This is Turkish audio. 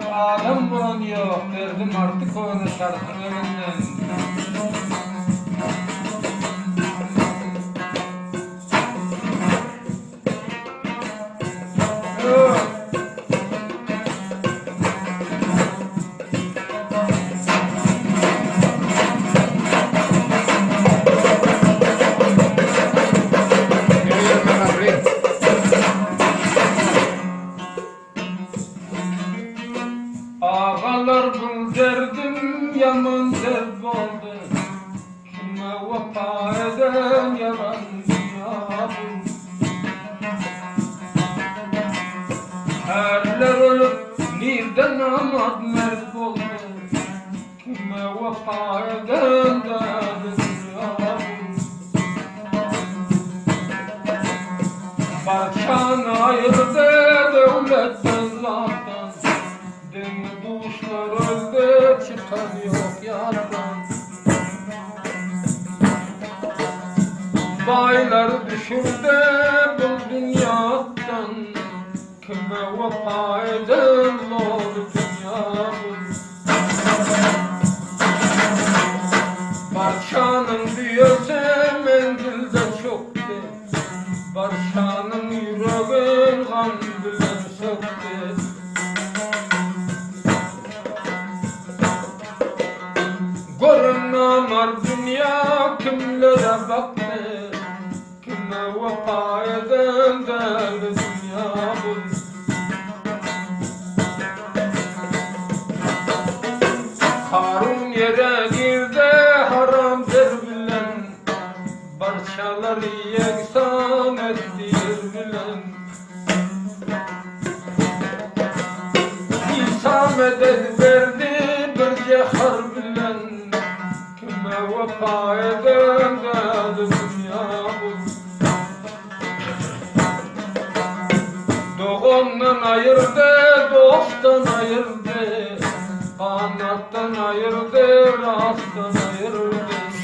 Alem buran yok derdim artık onu şarkın önünden. Ağalar bu derdim yaman dert oldu. Kime vefa eden yalan dünya bu. Erler ölüp birden amat mert oldu. Kime vefa eden dünya bu. Barçan ayırdı çıkan yok yardan Baylar düşürdü bu dünyadan Kime vefa eden zor dünya bu Barçanın düyesi menzilde çoktu Barçanın kimlere baktı Kime vefa eden derdi dünya bu? Harun yere girdi haram der bilen Parçaları yeksan ettir bilen. İsa medet verdi bir cehar vefa dünya bu Doğumdan ayırdı, dosttan ayırdı. Kanattan ayırdı, rasttan ayırdı